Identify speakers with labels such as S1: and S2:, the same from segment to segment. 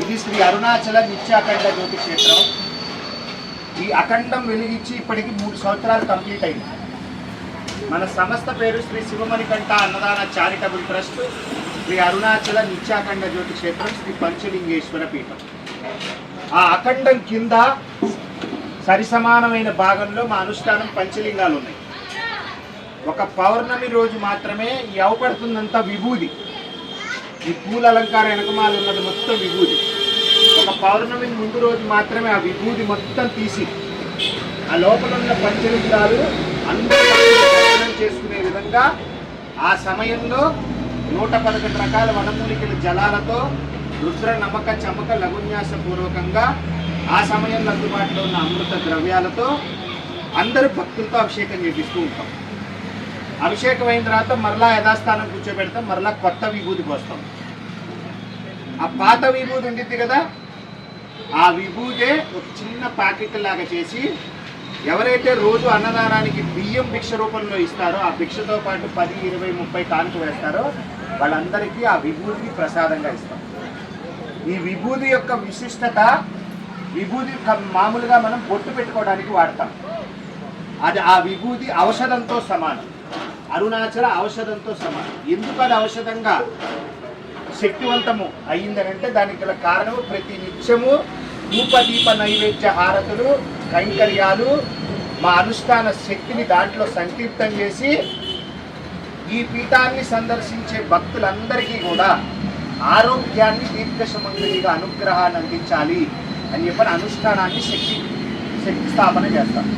S1: ఇది శ్రీ అరుణాచల నిత్యాఖండ జ్యోతి క్షేత్రం ఈ అఖండం వెలిగించి ఇప్పటికి మూడు సంవత్సరాలు కంప్లీట్ అయింది. మన సంస్థ పేరు శ్రీ శివమణికంఠ అన్నదాన చారిటబుల్ ట్రస్ట్ శ్రీ అరుణాచల నిత్యాఖండ జ్యోతి క్షేత్రం శ్రీ పంచలింగేశ్వర పీఠం. ఆ అఖండం కింద సరిసమానమైన భాగంలో మా అనుష్ఠానం పంచలింగాలు ఉన్నాయి. ఒక పౌర్ణమి రోజు మాత్రమే ఈ అవపడుతుందంతా విభూది. ఈ పూల అలంకార వెనకమాల ఉన్నది మొత్తం విభూది ఒక పౌర్ణమి ముందు రోజు మాత్రమే ఆ విభూది మొత్తం తీసి ఆ లోపల ఉన్న పంచలింగాలు అందరూ చేసుకునే విధంగా ఆ సమయంలో నూట పదకొండు రకాల వనమూలికల జలాలతో రుద్ర నమ్మక చమక లఘున్యాస పూర్వకంగా ఆ సమయంలో అందుబాటులో ఉన్న అమృత ద్రవ్యాలతో అందరూ భక్తులతో అభిషేకం చేపిస్తూ ఉంటాం. అభిషేకం అయిన తర్వాత మరలా యథాస్థానం కూర్చోబెడతాం మరలా కొత్త విభూతి పోస్తాం. ఆ పాత విభూతి ఉండిద్ది కదా? ఆ విభూతే ఒక చిన్న ప్యాకెట్ లాగా చేసి ఎవరైతే రోజు అన్నదానానికి బియ్యం భిక్ష రూపంలో ఇస్తారో ఆ భిక్షతో పాటు పది ఇరవై ముప్పై కానుక వేస్తారో వాళ్ళందరికీ ఆ విభూతి ప్రసాదంగా ఇస్తాం. ఈ విభూతి యొక్క విశిష్టత విభూతి మామూలుగా మనం బొట్టు పెట్టుకోవడానికి వాడతాం. అది ఆ విభూతి ఔషధంతో సమానం. అరుణాచల ఔషధంతో సమానం. ఎందుకు అది ఔషధంగా? శక్తివంతము అయ్యిందనంటే దానికి గల కారణం ప్రతి నిత్యము ధూపదీప నైవేద్య హారతులు కైంకర్యాలు మా అనుష్ఠాన శక్తిని దాంట్లో సంకీర్తం చేసి ఈ పీఠాన్ని సందర్శించే భక్తులందరికీ కూడా ఆరోగ్యాన్ని దీర్ఘసమంతునిగా అనుగ్రహాన్ని అందించాలి అని చెప్పని అనుష్ఠానాన్ని శక్తి శక్తి స్థాపన చేస్తాం.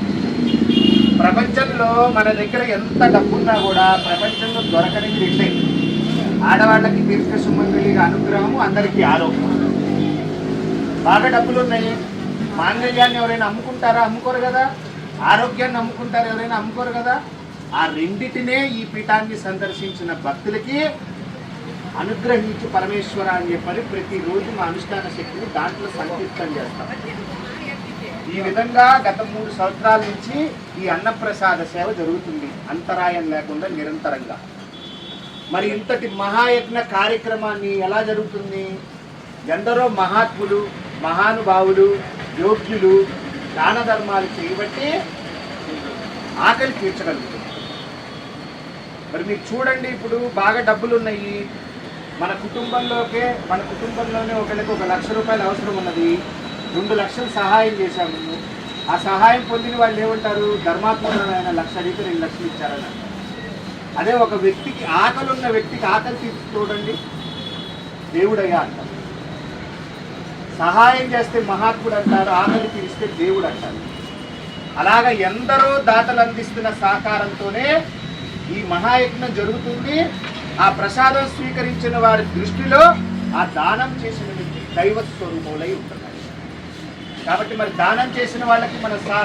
S1: ప్రపంచంలో మన దగ్గర ఎంత డబ్బున్నా కూడా ప్రపంచంలో దొరకనిది రెండే. ఆడవాళ్ళకి దీర్ఘ సుమంగళిగా అనుగ్రహము అందరికీ ఆరోగ్యం. బాగా డబ్బులు ఉన్నాయి మాంగళ్యాన్ని ఎవరైనా అమ్ముకుంటారా? అమ్ముకోరు కదా. ఆరోగ్యాన్ని అమ్ముకుంటారా ఎవరైనా అమ్ముకోరు కదా. ఆ రెండిటినే ఈ పీఠాన్ని సందర్శించిన భక్తులకి అనుగ్రహించు పరమేశ్వర అని చెప్పని ప్రతిరోజు మా అనుష్ఠాన శక్తిని దాంట్లో సంకీర్తం చేస్తాం. ఈ విధంగా గత మూడు సంవత్సరాల నుంచి ఈ అన్నప్రసాద సేవ జరుగుతుంది. అంతరాయం లేకుండా నిరంతరంగా. మరి ఇంతటి మహాయజ్ఞ కార్యక్రమాన్ని ఎలా జరుగుతుంది? ఎందరో మహాత్ములు మహానుభావులు యోగ్యులు దాన ధర్మాలు చేయబట్టి ఆకలి తీర్చగలుగుతుంది మరి మీరు చూడండి ఇప్పుడు బాగా డబ్బులు ఉన్నాయి మన కుటుంబంలోకే మన కుటుంబంలోనే ఒకరికి ఒక లక్ష రూపాయలు అవసరం ఉన్నది. రెండు లక్షలు సహాయం చేశాము. ఆ సహాయం పొందిన వాళ్ళు ఏమంటారు? ధర్మాత్మకమైన లక్ష అడిగితే రెండు లక్షలు ఇచ్చారని అంటారు. అదే ఒక వ్యక్తికి ఆకలి ఉన్న వ్యక్తికి ఆకలి తీర్చి చూడండి దేవుడయ్యా అంటారు. సహాయం చేస్తే మహాత్ముడు అంటారు ఆకలి తీరిస్తే దేవుడు అంటారు. అలాగ ఎందరో దాతలు అందిస్తున్న సహకారంతోనే ఈ మహాయజ్ఞం జరుగుతుంది. ఆ ప్రసాదం స్వీకరించిన వారి దృష్టిలో ఆ దానం చేసిన వ్యక్తి దైవ స్వరూపములై ఉంటున్నాయి కాబట్టి మరి దానం చేసిన వాళ్ళకి మన సా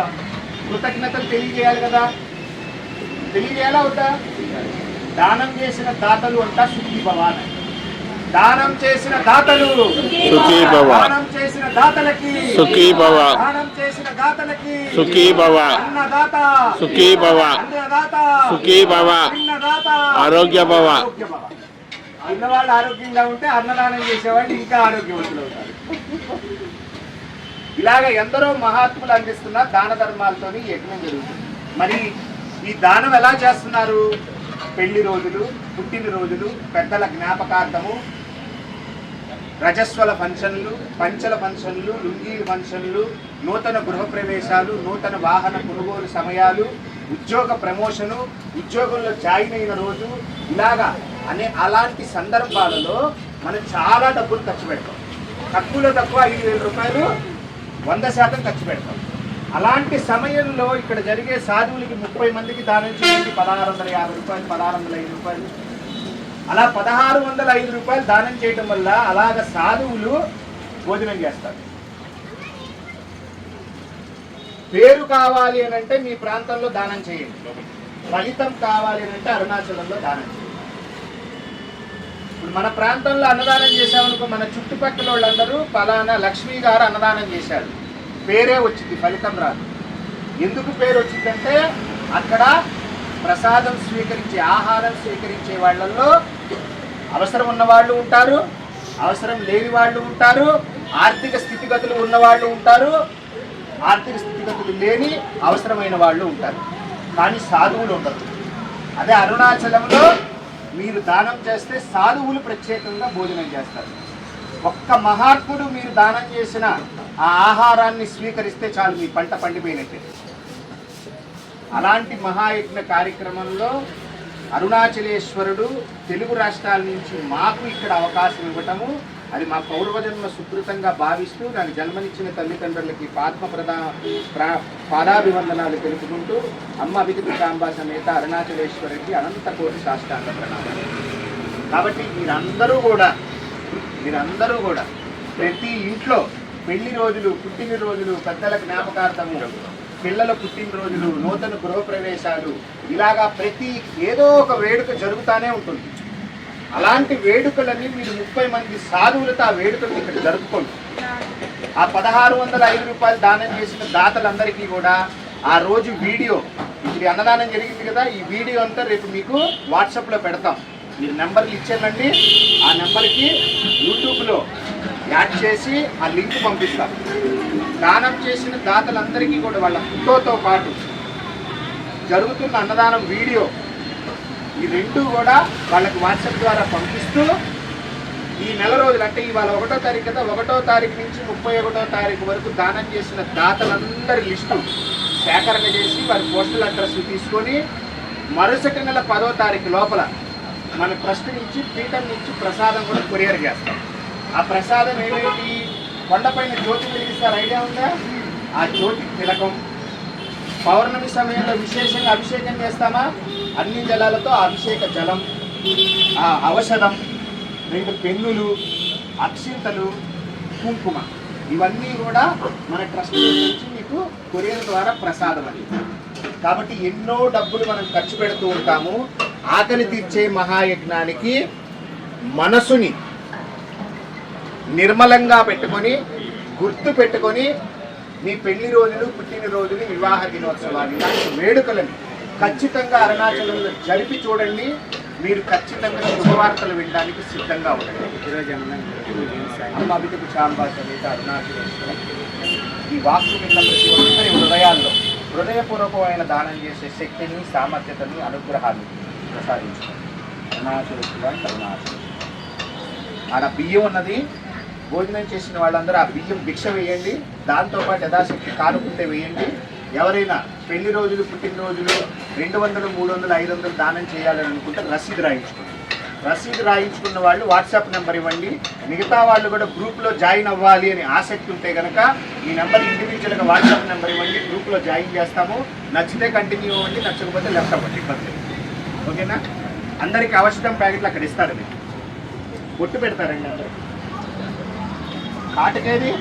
S1: కృతజ్ఞతలు తెలియజేయాలి కదా. తెలియజేయాలా వద్దా దానం చేసిన దాతలు అంట సుఖీ భవాన్ దానం చేసిన దాతలు
S2: సుఖీ భవ.
S1: దానం చేసిన దాతలకి
S2: సుఖీ భవ.
S1: దానం చేసిన దాతలకి
S2: సుఖీ భవ.
S1: అన్నదాత
S2: సుఖీ భవ.
S1: అన్నదాత
S2: సుఖీ భవ.
S1: అన్నదాత
S2: ఆరోగ్య భవ.
S1: ఉన్నవాళ్ళు ఆరోగ్యంగా ఉంటే అన్నదానం చేసేవాళ్ళు ఇంకా ఆరోగ్యవంతులు అవుతారు ఇలాగ ఎందరో మహాత్ములు అందిస్తున్న దాన ధర్మాలతోని యజ్ఞం జరుగుతుంది మరి ఈ దానం ఎలా చేస్తున్నారు? పెళ్ళి రోజులు పుట్టినరోజులు పెద్దల జ్ఞాపకార్థము రజస్వల ఫంక్షన్లు పంచల ఫంక్షన్లు లుంగీల ఫంక్షన్లు నూతన గృహప్రవేశాలు నూతన వాహన కొనుగోలు సమయాలు ఉద్యోగ ప్రమోషను ఉద్యోగంలో జాయిన్ అయిన రోజు ఇలాగా అనే అలాంటి సందర్భాలలో మనం చాలా డబ్బులు ఖర్చు పెడతాం. తక్కువలో తక్కువ ఐదు వేల రూపాయలు వంద శాతం ఖర్చు పెడతాం. అలాంటి సమయంలో ఇక్కడ జరిగే సాధువులకి ముప్పై మందికి దానం చేయండి పదహారు వందల యాభై రూపాయలు పదహారు వందల ఐదు రూపాయలు. అలా పదహారు వందల ఐదు రూపాయలు దానం చేయటం వల్ల అలాగ సాధువులు భోజనం చేస్తారు. పేరు కావాలి అని అంటే మీ ప్రాంతంలో దానం చేయండి. ఫలితం కావాలి అని అంటే అరుణాచలంలో దానం చేయండి. ఇప్పుడు మన ప్రాంతంలో అన్నదానం చేసామనుకో మన చుట్టుపక్కల వాళ్ళందరూ పలానా లక్ష్మీ గారు అన్నదానం చేశారు. పేరే వచ్చింది ఫలితం రాదు. ఎందుకు పేరు వచ్చిందంటే అక్కడ ప్రసాదం స్వీకరించే ఆహారం స్వీకరించే వాళ్ళల్లో అవసరం ఉన్న వాళ్ళు ఉంటారు అవసరం లేని వాళ్ళు ఉంటారు ఆర్థిక స్థితిగతులు ఉన్నవాళ్ళు ఉంటారు ఆర్థిక స్థితిగతులు లేని అవసరమైన వాళ్ళు ఉంటారు. కానీ సాధువులు ఉండరు. అదే అరుణాచలంలో మీరు దానం చేస్తే సాధువులు ప్రత్యేకంగా భోజనం చేస్తారు. ఒక్క మహాత్ముడు మీరు దానం చేసిన ఆ ఆహారాన్ని స్వీకరిస్తే చాలు మీ పంట పండిపోయినట్టే. అలాంటి మహాయజ్ఞ కార్యక్రమంలో అరుణాచలేశ్వరుడు తెలుగు రాష్ట్రాల నుంచి మాకు ఇక్కడ అవకాశం ఇవ్వటము అది మా పౌర్వజన్మ సుకృతంగా భావిస్తూ నాకు జన్మనిచ్చిన తల్లిదండ్రులకి పాత్మ ప్రధా ప్రా- పాదాభివందనాలు తెలుపుకుంటూ అమ్మ అభితికాంబ సమేత అరుణాచలేశ్వరికి అనంత కోటి సాష్టాంగ ప్రణామాలు. కాబట్టి మీరందరూ కూడా మీరందరూ కూడా ప్రతి ఇంట్లో పెళ్ళి రోజులు పుట్టినరోజులు పెద్దల జ్ఞాపకార్థము పిల్లల పుట్టినరోజులు నూతన గృహప్రవేశాలు ఇలాగా ప్రతి ఏదో ఒక వేడుక జరుగుతూనే ఉంటుంది. అలాంటి వేడుకలన్నీ మీరు ముప్పై మంది సాధువులతో ఆ వేడుకలు ఇక్కడ జరుపుకోండి. ఆ పదహారు వందల ఐదు రూపాయలు దానం చేసిన దాతలందరికీ కూడా ఆ రోజు వీడియో ఇప్పుడు అన్నదానం జరిగింది కదా ఈ వీడియో అంతా రేపు మీకు వాట్సాప్లో పెడతాం. మీరు నెంబర్లు ఇచ్చేయండి. ఆ నెంబర్కి యూట్యూబ్లో యాడ్ చేసి ఆ లింక్ పంపిస్తారు దానం చేసిన దాతలందరికీ కూడా వాళ్ళ ఫోటోతో పాటు జరుగుతున్న అన్నదానం వీడియో ఈ రెండు కూడా వాళ్ళకి వాట్సాప్ ద్వారా పంపిస్తూ ఈ నెల రోజులు అంటే ఇవాళ ఒకటో తారీఖు కదా ఒకటో తారీఖు నుంచి ముప్పై ఒకటో తారీఖు వరకు దానం చేసిన దాతలందరి లిస్టు సేకరణ చేసి వారి పోస్టల్ అడ్రస్ తీసుకొని మరుసటి నెల పదో తారీఖు లోపల మన ట్రస్ట్ నుంచి పీఠం నుంచి ప్రసాదం కూడా కొరియర్ చేస్తాం. ఆ ప్రసాదం ఏమేమి కొండపైన జ్యోతి వెలిగిస్తారు. ఐడియా ఉందా? ఆ జ్యోతి తిలకం. పౌర్ణమి సమయంలో విశేషంగా అభిషేకం చేస్తామా? అన్ని జలాలతో అభిషేక జలం ఆ ఔషధం రెండు పెన్నులు అక్షింతలు కుంకుమ. ఇవన్నీ కూడా మన ట్రస్ట్ నుంచి మీకు కొరియర్ ద్వారా ప్రసాదం అది కాబట్టి ఎన్నో డబ్బులు మనం ఖర్చు పెడుతూ ఉంటాము. ఆకలి తీర్చే మహాయజ్ఞానికి మనసుని నిర్మలంగా పెట్టుకొని గుర్తు పెట్టుకొని మీ పెళ్ళి రోజులు పుట్టినరోజులు వివాహ దినోత్సవాలు ఇలాంటి వేడుకలను ఖచ్చితంగా అరుణాచలంలో జరిపి చూడండి. మీరు ఖచ్చితంగా శుభవార్తలు వినడానికి సిద్ధంగా ఉండండి. సమేత అరుణాచలేశ్వరం. ఈ వాక్కు విన్న ప్రతి ఒక్కరి హృదయాల్లో హృదయపూర్వకమైన దానం చేసే శక్తిని సామర్థ్యతని అనుగ్రహాన్ని ప్రసాదించుకోండి అరుణాచలేశ్వర కరుణాచలం ఆడ బియ్యం ఉన్నది భోజనం చేసిన వాళ్ళందరూ ఆ బియ్యం భిక్ష వేయండి దాంతోపాటు యథాశక్తి కానుకుంటే వేయండి. ఎవరైనా పెళ్ళి రోజులు పుట్టినరోజులు రెండు వందలు మూడు వందలు ఐదు వందలు దానం చేయాలని అనుకుంటే రసీదు రాయించుకోండి. రసీదు రాయించుకున్న వాళ్ళు వాట్సాప్ నెంబర్ ఇవ్వండి. మిగతా వాళ్ళు కూడా గ్రూప్లో జాయిన్ అవ్వాలి అని ఆసక్తి ఉంటే కనుక ఈ నెంబర్ ఇండివిజువల్గా వాట్సాప్ నెంబర్ ఇవ్వండి గ్రూప్లో జాయిన్ చేస్తాము. నచ్చితే కంటిన్యూ అవ్వండి నచ్చకపోతే లెఫ్ట్ అవ్వండి ఇబ్బంది లేదు. ఓకేనా? అందరికి అవసరం ప్యాకెట్లు అక్కడ ఇస్తారు మీరు. పెడతారండి అందరు. కాటకేది?